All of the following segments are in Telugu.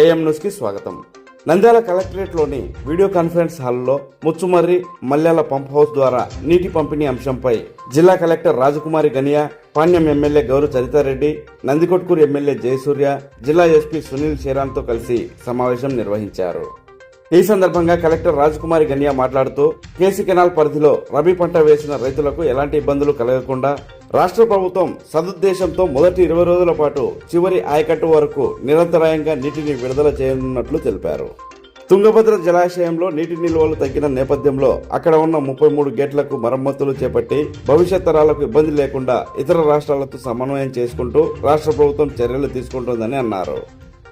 ఏఎం న్యూస్కి స్వాగతం. నంద్యాల కలెక్టరేట్లోని వీడియో కాన్ఫరెన్స్ హాల్లో ముచ్చుమర్రి మల్యాల పంప్ హౌస్ ద్వారా నీటి పంపిణీ అంశంపై జిల్లా collector Rajakumari Ganiya Panyam MLA Gowru Charithareddy Nandikotkur MLA Jayasurya జిల్లా ఎస్పీ సునీల్ శ్రీరామ్తో కలిసి సమావేశం నిర్వహించారు. ఈ సందర్భంగా కలెక్టర్ రాజకుమారి గనియా మాట్లాడుతూ కేసీ కెనాల్ పరిధిలో రబీ పంట వేసిన రైతులకు ఎలాంటి ఇబ్బందులు కలగకుండా రాష్ట్ర ప్రభుత్వం సదుద్దేశంతో మొదటి ఇరవై రోజుల పాటు చివరి ఆయకట్టు వరకు నిరంతరాయంగా నీటిని విడుదల చేయనున్నట్లు తెలిపారు. తుంగభద్ర జలాశయంలో నీటి నిల్వలు తగ్గిన నేపథ్యంలో అక్కడ ఉన్న ముప్పై మూడు గేట్లకు మరమ్మతులు చేపట్టి భవిష్యత్ తరాలకు ఇబ్బంది లేకుండా ఇతర రాష్ట్రాలతో సమన్వయం చేసుకుంటూ రాష్ట్ర ప్రభుత్వం చర్యలు తీసుకుంటుందని అన్నారు.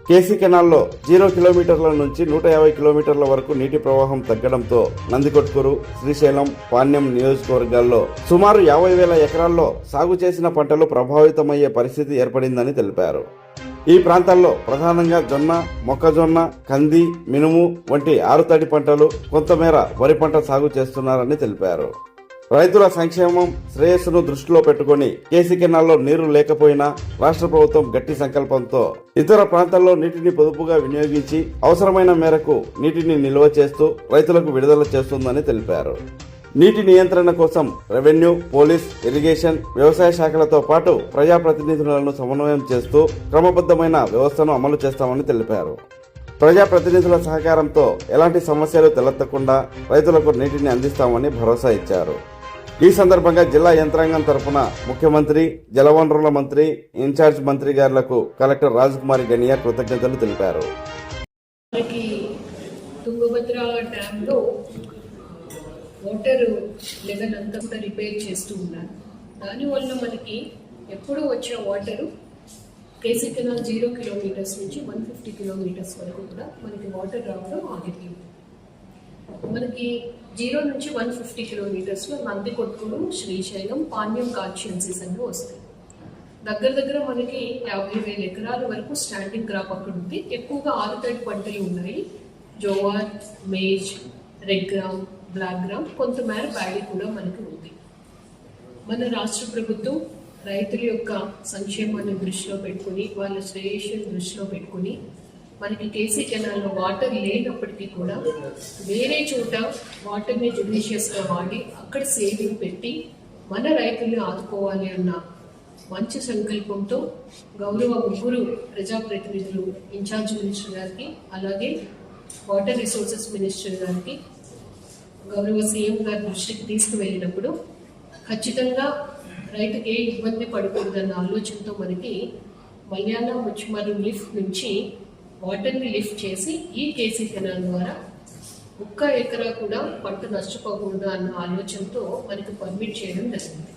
కేసీ కెనాల్లో జీరో కిలోమీటర్ల నుంచి నూట యాభై కిలోమీటర్ల వరకు నీటి ప్రవాహం తగ్గడంతో నందికొట్కూరు శ్రీశైలం పాణ్యం నియోజకవర్గాల్లో సుమారు యాభై వేల ఎకరాల్లో సాగు చేసిన పంటలు ప్రభావితమయ్యే పరిస్థితి ఏర్పడిందని తెలిపారు. ఈ ప్రాంతాల్లో ప్రధానంగా జొన్న మొక్కజొన్న కంది మినుము వంటి ఆరుతడి పంటలు కొంతమేర వరి పంట సాగు చేస్తున్నారని తెలిపారు. రైతుల సంక్షేమం శ్రేయస్సును దృష్టిలో పెట్టుకుని కేసీ కెనాల్లో నీరు లేకపోయినా రాష్ట్ర ప్రభుత్వం గట్టి సంకల్పంతో ఇతర ప్రాంతాల్లో నీటిని పొదుపుగా వినియోగించి అవసరమైన మేరకు నీటిని నిల్వ చేస్తూ రైతులకు విడుదల చేస్తుందని తెలిపారు. నీటి నియంత్రణ కోసం రెవెన్యూ పోలీస్ ఇరిగేషన్ వ్యవసాయ శాఖలతో పాటు ప్రజాప్రతినిధులను సమన్వయం చేస్తూ క్రమబద్ధమైన వ్యవస్థను అమలు చేస్తామని తెలిపారు. ప్రజాప్రతినిధుల సహకారంతో ఎలాంటి సమస్యలు తలెత్తకుండా రైతులకు నీటిని అందిస్తామని భరోసా ఇచ్చారు. ఈ సందర్భంగా జిల్లా యంత్రాంగం తరఫున ముఖ్యమంత్రి జలవనరుల మంత్రి ఇన్ఛార్జ్ మంత్రి గారులకు కలెక్టర్ రాజకుమారి గనియా కృతజ్ఞతలు తెలిపారు. మనకి తుంగభద్ర డ్యాంలో వాటర్ లెవెల్ అంతా కూడా రిపేర్ చేస్తూ ఉన్నారు. దానివల్ల మనకి ఎప్పుడూ వచ్చే water KC canal zero kilometres నుంచి వన్ ఫిఫ్టీ కిలోమీటర్స్ వరకు కూడా మనకి వాటర్ రావడం ఆగిపోయింది. మనకి జీరో నుంచి వన్ ఫిఫ్టీ కిలోమీటర్స్లో నందికొట్కూరు శ్రీశైలం పాణ్యం కాన్స్టిట్యున్సీస్ అన్ని వస్తాయి. దగ్గర దగ్గర మనకి యాభై వేల ఎకరాల వరకు స్టాండింగ్ క్రాప్ అక్కడ ఉంది. ఎక్కువగా ఆరుతడి పంటలు ఉన్నాయి. Jowar maize red gram black gram కొంతమేర బ్యాడీ కూడా మనకి ఉంది. మన రాష్ట్ర ప్రభుత్వం రైతుల యొక్క సంక్షేమాన్ని దృష్టిలో పెట్టుకుని వాళ్ళ శ్రేయస్సును దృష్టిలో పెట్టుకుని మనకి కేసీ కెనాల్లో వాటర్ లేనప్పటికీ కూడా వేరే చోట వాటర్ని జుడిషియస్గా వాడి అక్కడ సేవింగ్ పెట్టి మన రైతుల్ని ఆదుకోవాలి అన్న మంచి సంకల్పంతో గౌరవ ముగ్గురు ప్రజాప్రతినిధులు ఇన్ఛార్జ్ మినిస్టర్ గారికి అలాగే వాటర్ రిసోర్సెస్ మినిస్టర్ గారికి గౌరవ సీఎం గారి దృష్టికి తీసుకువెళ్ళినప్పుడు ఖచ్చితంగా రైతుకి ఏ ఇబ్బంది పడకూడదన్న ఆలోచనతో మనకి మల్యాణ ముచ్చుమరు లిఫ్ట్ నుంచి వాటర్ని లిఫ్ట్ చేసి ఈ కేసీ కెనాల్ ద్వారా ఒక్క ఎకరా కూడా పంట నష్టపోకూడదు అన్న ఆలోచనతో మనకి పర్మిట్ చేయడం జరిగింది.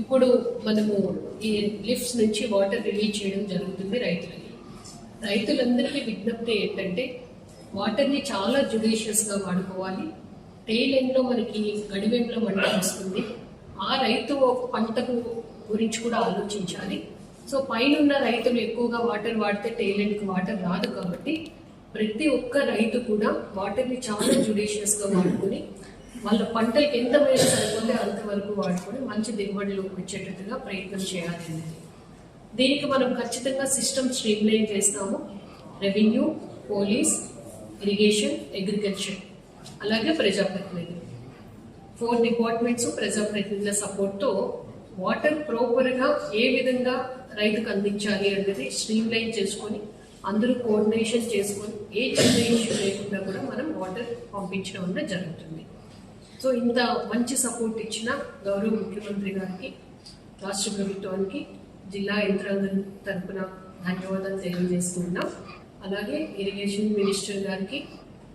ఇప్పుడు మనము ఈ లిఫ్ట్స్ నుంచి వాటర్ రిలీజ్ చేయడం జరుగుతుంది రైతులకి. రైతులందరికీ విజ్ఞప్తి ఏంటంటే వాటర్ని చాలా జుడిషియస్గా వాడుకోవాలి. టెయిల్ ఎండ్లో మనకి గడివెంట్లో మంట వస్తుంది. ఆ రైతు ఒక పంటకు గురించి కూడా ఆలోచించాలి. సో పైన ఉన్న రైతులు ఎక్కువగా వాటర్ వాడితే టైల్ ఎండ్కి వాటర్ రాదు కాబట్టి ప్రతి ఒక్క రైతు కూడా వాటర్ని చాలా జుడిషియస్గా వాడుకొని వాళ్ళ పంటలకు ఎంత మేర సరిపోతే అంతవరకు వాడుకొని మంచి దిగుబడులు వచ్చేటట్టుగా ప్రయత్నం చేయాలి అనేది. దీనికి మనం ఖచ్చితంగా సిస్టమ్ స్ట్రీమ్లైన్ చేస్తాము. రెవెన్యూ పోలీస్ ఇరిగేషన్ అగ్రికల్చర్ అలాగే ప్రజాప్రతినిధులు. ఫోర్ డిపార్ట్మెంట్స్ ప్రజాప్రతినిధుల సపోర్ట్తో వాటర్ ప్రాపర్గా ఏ విధంగా రైతుకు అందించాలి అనేది స్ట్రీమ్ లైన్ చేసుకొని అందరూ కోఆర్డినేషన్ చేసుకొని ఏ చిన్న ఇష్యూ లేకుండా కూడా మనం వాటర్ పంపించడం వల్ల జరుగుతుంది. సో ఇంత మంచి సపోర్ట్ ఇచ్చిన గౌరవ ముఖ్యమంత్రి గారికి రాష్ట్ర ప్రభుత్వానికి జిల్లా యంత్రాంగం తరపున ధన్యవాదాలు తెలియజేస్తున్నాం అలాగే ఇరిగేషన్ మినిస్టర్ గారికి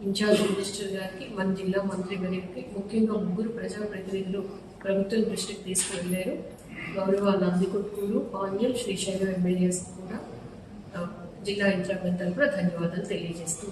ఇన్ఛార్జ్ మినిస్టర్ గారికి మన జిల్లా మంత్రి గారికి ముఖ్యంగా ముగ్గురు ప్రజాప్రతినిధులు ప్రభుత్వం దృష్టికి తీసుకువెళ్ళారు గౌరవ నందికొట్కూరు పాణ్యం శ్రీశైలం ఎమ్మెల్యేస్ కూడా జిల్లా యంత్రాంగం తరపున ధన్యవాదాలు తెలియజేస్తూ